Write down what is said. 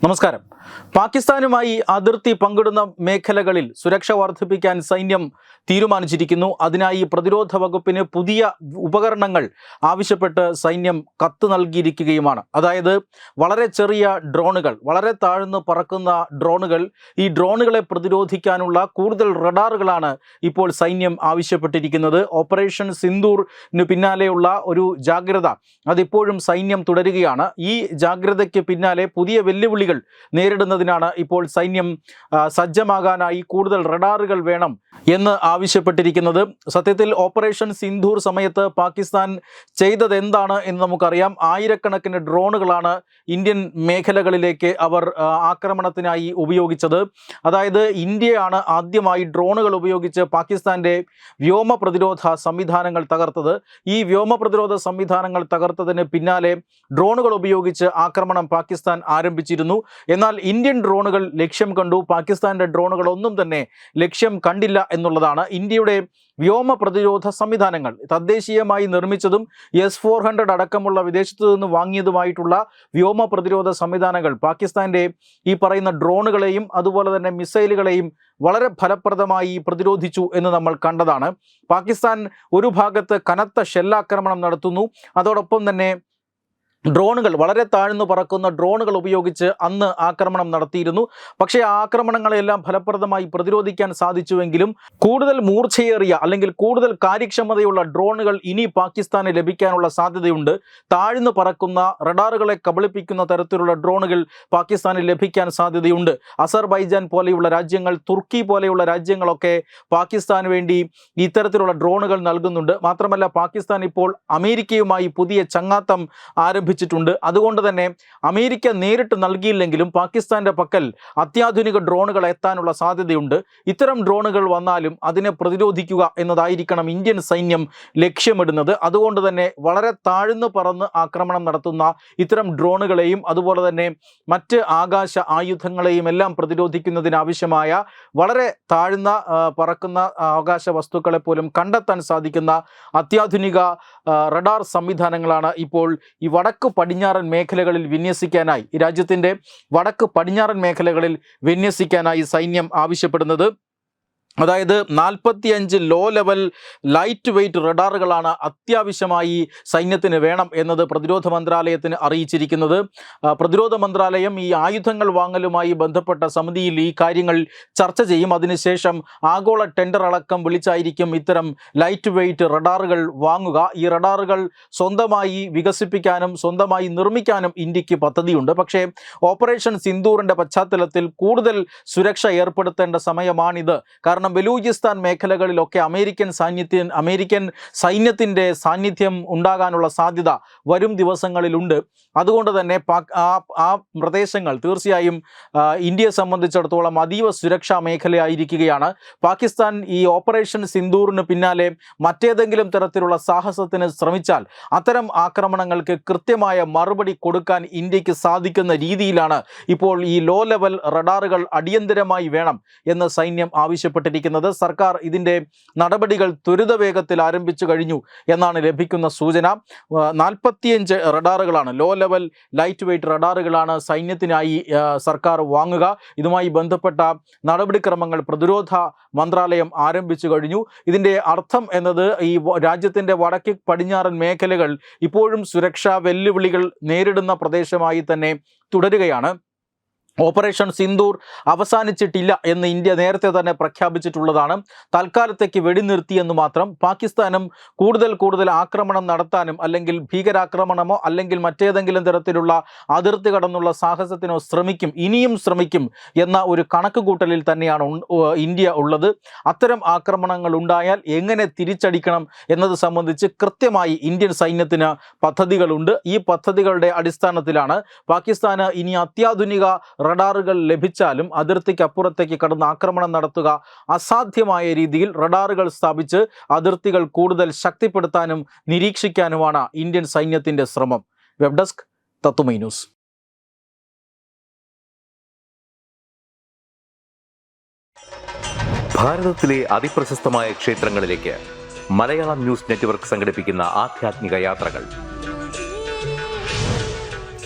നമസ്കാരം പാകിസ്ഥാനുമായി അതിർത്തി പങ്കിടുന്ന മേഖലകളിൽ സുരക്ഷ വർദ്ധിപ്പിക്കാൻ സൈന്യം തീരുമാനിച്ചിരിക്കുന്നു. അതിനായി പ്രതിരോധ വകുപ്പിന് പുതിയ ഉപകരണങ്ങൾ ആവശ്യപ്പെട്ട് സൈന്യം കത്ത് നൽകിയിരിക്കുകയുമാണ്. അതായത് വളരെ ചെറിയ ഡ്രോണുകൾ വളരെ താഴ്ന്നു പറക്കുന്ന ഡ്രോണുകൾ. ഈ ഡ്രോണുകളെ പ്രതിരോധിക്കാനുള്ള കൂടുതൽ റഡാറുകളാണ് ഇപ്പോൾ സൈന്യം ആവശ്യപ്പെട്ടിരിക്കുന്നത്. ഓപ്പറേഷൻ സിന്ദൂറിന് പിന്നാലെയുള്ള ഒരു ജാഗ്രത അതിപ്പോഴും സൈന്യം തുടരുകയാണ്. ഈ ജാഗ്രതയ്ക്ക് പിന്നാലെ പുതിയ വെല്ലുവിളികൾ നേരിടുന്നതിനാണ് ഇപ്പോൾ സൈന്യം സജ്ജമാകാനായി കൂടുതൽ റഡാറുകൾ വേണം എന്ന് ആവശ്യപ്പെട്ടിരിക്കുന്നത്. സത്യത്തിൽ ഓപ്പറേഷൻ സിന്ധൂർ സമയത്ത് പാകിസ്ഥാൻ ചെയ്തത് എന്താണ് എന്ന് നമുക്കറിയാം. ആയിരക്കണക്കിന് ഡ്രോണുകളാണ് ഇന്ത്യൻ മേഖലകളിലേക്ക് അവർ ആക്രമണത്തിനായി ഉപയോഗിച്ചത്. അതായത് ഇന്ത്യയാണ് ആദ്യമായി ഡ്രോണുകൾ ഉപയോഗിച്ച് പാകിസ്ഥാന്റെ വ്യോമ പ്രതിരോധ സംവിധാനങ്ങൾ തകർത്തത്. ഈ വ്യോമ പ്രതിരോധ സംവിധാനങ്ങൾ തകർത്തതിന് പിന്നാലെ ഡ്രോണുകൾ ഉപയോഗിച്ച് ആക്രമണം പാകിസ്ഥാൻ ആരംഭിച്ചിരുന്നു. എന്നാൽ ഇന്ത്യൻ ഡ്രോണുകൾ ലക്ഷ്യം കണ്ടു. പാകിസ്ഥാന്റെ ഡ്രോണുകൾ ഒന്നും തന്നെ ലക്ഷ്യം കണ്ടില്ല എന്നുള്ളതാണ് ഇന്ത്യയുടെ വ്യോമ പ്രതിരോധ സംവിധാനങ്ങൾ. തദ്ദേശീയമായി നിർമ്മിച്ചതും എസ് ഫോർ ഹൺഡ്രഡ് അടക്കമുള്ള വിദേശത്തു നിന്ന് വാങ്ങിയതുമായിട്ടുള്ള വ്യോമ പ്രതിരോധ സംവിധാനങ്ങൾ പാകിസ്ഥാന്റെ ഈ പറയുന്ന ഡ്രോണുകളെയും അതുപോലെ തന്നെ മിസൈലുകളെയും വളരെ ഫലപ്രദമായി പ്രതിരോധിച്ചു എന്ന് നമ്മൾ കണ്ടതാണ്. പാകിസ്ഥാൻ ഒരു ഭാഗത്ത് കനത്ത ഷെല്ലാക്രമണം നടത്തുന്നു. അതോടൊപ്പം തന്നെ ഡ്രോണുകൾ വളരെ താഴ്ന്നു പറക്കുന്ന ഡ്രോണുകൾ ഉപയോഗിച്ച് അന്ന് ആക്രമണം നടത്തിയിരുന്നു. പക്ഷേ ആ ആക്രമണങ്ങളെല്ലാം ഫലപ്രദമായി പ്രതിരോധിക്കാൻ സാധിച്ചുവെങ്കിലും കൂടുതൽ മൂർച്ചയേറിയ അല്ലെങ്കിൽ കൂടുതൽ കാര്യക്ഷമതയുള്ള ഡ്രോണുകൾ ഇനി പാകിസ്ഥാന് ലഭിക്കാനുള്ള സാധ്യതയുണ്ട്. താഴ്ന്നു പറക്കുന്ന റഡാറുകളെ കബളിപ്പിക്കുന്ന തരത്തിലുള്ള ഡ്രോണുകൾ പാകിസ്ഥാന് ലഭിക്കാൻ സാധ്യതയുണ്ട്. അസർബൈജാൻ പോലെയുള്ള രാജ്യങ്ങൾ തുർക്കി പോലെയുള്ള രാജ്യങ്ങളൊക്കെ പാകിസ്ഥാന് വേണ്ടി ഇത്തരത്തിലുള്ള ഡ്രോണുകൾ നൽകുന്നുണ്ട്. മാത്രമല്ല പാകിസ്ഥാൻ ഇപ്പോൾ അമേരിക്കയുമായി പുതിയ ചങ്ങാത്തം ആരംഭിച്ചിട്ടുണ്ട് അതുകൊണ്ട് തന്നെ അമേരിക്ക നേരിട്ട് നൽകിയില്ലെങ്കിലും പാകിസ്ഥാന്റെ പക്കൽ അത്യാധുനിക ഡ്രോണുകൾ എത്താനുള്ള സാധ്യതയുണ്ട്. ഇത്തരം ഡ്രോണുകൾ വന്നാലും അതിനെ പ്രതിരോധിക്കുക എന്നതായിരിക്കണം ഇന്ത്യൻ സൈന്യം ലക്ഷ്യമിടുന്നത്. അതുകൊണ്ട് തന്നെ വളരെ താഴ്ന്നു പറന്ന് ആക്രമണം നടത്തുന്ന ഇത്തരം ഡ്രോണുകളെയും അതുപോലെ തന്നെ മറ്റ് ആകാശ ആയുധങ്ങളെയും എല്ലാം പ്രതിരോധിക്കുന്നതിനാവശ്യമായ വളരെ താഴ്ന്ന പറക്കുന്ന ആകാശ വസ്തുക്കളെ പോലും കണ്ടെത്താൻ സാധിക്കുന്ന അത്യാധുനിക റഡാർ സംവിധാനങ്ങളാണ് ഇപ്പോൾ ഈ വടക്ക് പടിഞ്ഞാറൻ മേഖലകളിൽ വിന്യസിക്കാനായി. രാജ്യത്തിന്റെ വടക്ക് പടിഞ്ഞാറൻ മേഖലകളിൽ വിന്യസിക്കാനായി സൈന്യം ആവശ്യപ്പെടുന്നത് അതായത് നാൽപ്പത്തിയഞ്ച് ലോ ലെവൽ ലൈറ്റ് വെയ്റ്റ് റഡാറുകളാണ് അത്യാവശ്യമായി സൈന്യത്തിന് വേണം എന്നത് പ്രതിരോധ മന്ത്രാലയത്തിന് അറിയിച്ചിരിക്കുന്നത്. പ്രതിരോധ മന്ത്രാലയം ഈ ആയുധങ്ങൾ വാങ്ങലുമായി ബന്ധപ്പെട്ട സമിതിയിൽ ഈ കാര്യങ്ങൾ ചർച്ച ചെയ്യും. അതിനുശേഷം ആഗോള ടെൻഡർ അടക്കം വിളിച്ചായിരിക്കും ഇത്തരം ലൈറ്റ് വെയ്റ്റ് റഡാറുകൾ വാങ്ങുക. ഈ റഡാറുകൾ സ്വന്തമായി വികസിപ്പിക്കാനും സ്വന്തമായി നിർമ്മിക്കാനും ഇന്ത്യയ്ക്ക് പദ്ധതിയുണ്ട്. പക്ഷേ ഓപ്പറേഷൻ സിന്ദൂറിന്റെ പശ്ചാത്തലത്തിൽ കൂടുതൽ സുരക്ഷ ഏർപ്പെടുത്തേണ്ട സമയമാണിത്. കാരണം ബലൂചിസ്ഥാൻ മേഖലകളിലൊക്കെ അമേരിക്കൻ സാന്നിധ്യം അമേരിക്കൻ സൈന്യത്തിന്റെ സാന്നിധ്യം ഉണ്ടാകാനുള്ള സാധ്യത വരും ദിവസങ്ങളിലുണ്ട്. അതുകൊണ്ട് തന്നെ ആ ആ പ്രദേശങ്ങൾ തീർച്ചയായും ഇന്ത്യയെ സംബന്ധിച്ചിടത്തോളം അതീവ സുരക്ഷാ മേഖലയായിരിക്കുകയാണ്. പാകിസ്ഥാൻ ഈ ഓപ്പറേഷൻ സിന്ദൂറിന് പിന്നാലെ മറ്റേതെങ്കിലും തരത്തിലുള്ള സാഹസത്തിന് ശ്രമിച്ചാൽ അത്തരം ആക്രമണങ്ങൾക്ക് കൃത്യമായ മറുപടി കൊടുക്കാൻ ഇന്ത്യയ്ക്ക് സാധിക്കുന്ന രീതിയിലാണ് ഇപ്പോൾ ഈ ലോ ലെവൽ റഡാറുകൾ അടിയന്തരമായി വേണം എന്ന് സൈന്യം ആവശ്യപ്പെട്ടിരിക്കുന്നത് സർക്കാർ ഇതിന്റെ നടപടികൾ ത്വരിതവേഗത്തിൽ ആരംഭിച്ചു കഴിഞ്ഞു എന്നാണ് ലഭിക്കുന്ന സൂചന. നാൽപ്പത്തിയഞ്ച് റഡാറുകളാണ് ലോ ലെവൽ ലൈറ്റ് വെയ്റ്റ് റഡാറുകളാണ് സൈന്യത്തിനായി സർക്കാർ വാങ്ങുക. ഇതുമായി ബന്ധപ്പെട്ട നടപടിക്രമങ്ങൾ പ്രതിരോധ മന്ത്രാലയം ആരംഭിച്ചു കഴിഞ്ഞു. ഇതിന്റെ അർത്ഥം എന്നത് ഈ രാജ്യത്തിന്റെ വടക്ക് പടിഞ്ഞാറൻ മേഖലകൾ ഇപ്പോഴും സുരക്ഷാ വെല്ലുവിളികൾ നേരിടുന്ന പ്രദേശമായി തന്നെ തുടരുകയാണ്. ഓപ്പറേഷൻ സിന്ദൂർ അവസാനിച്ചിട്ടില്ല എന്ന് ഇന്ത്യ നേരത്തെ തന്നെ പ്രഖ്യാപിച്ചിട്ടുള്ളതാണ്. തൽക്കാലത്തേക്ക് വെടിനിർത്തി എന്ന് മാത്രം. പാകിസ്ഥാനും കൂടുതൽ കൂടുതൽ ആക്രമണം നടത്താനും അല്ലെങ്കിൽ ഭീകരാക്രമണമോ അല്ലെങ്കിൽ മറ്റേതെങ്കിലും തരത്തിലുള്ള അതിർത്തി കടന്നുള്ള സാഹസത്തിനോ ശ്രമിക്കും ഇനിയും ശ്രമിക്കും എന്ന ഒരു കണക്കുകൂട്ടലിൽ തന്നെയാണ് ഇന്ത്യ ഉള്ളത്. അത്തരം ആക്രമണങ്ങൾ ഉണ്ടായാൽ എങ്ങനെ തിരിച്ചടിക്കണം എന്നത് സംബന്ധിച്ച് കൃത്യമായി ഇന്ത്യൻ സൈന്യത്തിന് പദ്ധതികളുണ്ട്. ഈ പദ്ധതികളുടെ അടിസ്ഥാനത്തിലാണ് പാകിസ്ഥാന് ഇനി അത്യാധുനിക റഡാറുകൾ ലഭിച്ചാലും അതിർത്തിക്കപ്പുറത്തേക്ക് കടന്ന് ആക്രമണം നടത്തുക അസാധ്യമായ രീതിയിൽ റഡാറുകൾ സ്ഥാപിച്ച് അതിർത്തികൾ കൂടുതൽ ശക്തിപ്പെടുത്താനും നിരീക്ഷിക്കാനുമാണ് ഇന്ത്യൻ സൈന്യത്തിന്റെ ശ്രമം. വെബ് ഡെസ്ക് തത്തുമൈ ന്യൂസ്. ഭാരതത്തിലെ ക്ഷേത്രങ്ങളിലേക്ക് മലയാളം ന്യൂസ് നെറ്റ്വർക്ക് യാത്രകൾ.